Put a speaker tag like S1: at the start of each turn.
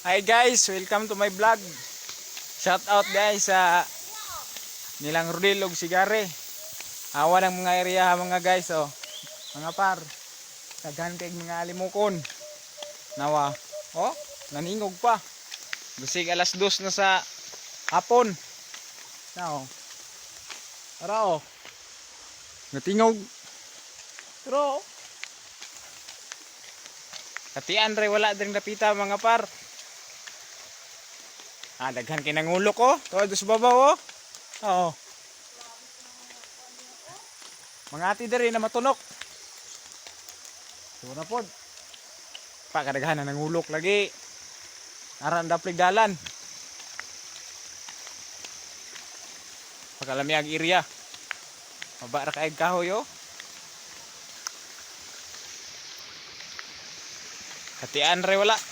S1: Hi guys, welcome to my vlog. Shout out guys sa nilang Rodil ug Sigare. Awa ng mga area mga guys oh. Mga par. Daghan kay mga alimukon. Nawa. Oh, naningog pa. Busig alas dos na sa hapon. Now. Tara oh. Natingog. Pero oh. Katian ray wala din napita mga par. Ah, daghan kay nangulok ko. Tuwa dos babaw oh. Oo. Mga ati diri na matunok. Tuwa na pod. Pa kadaghan na nangulok lagi. Aran daplig dalan. Pagkalami ang area. Maba ra kaig kahoy oh. Katian ray wala.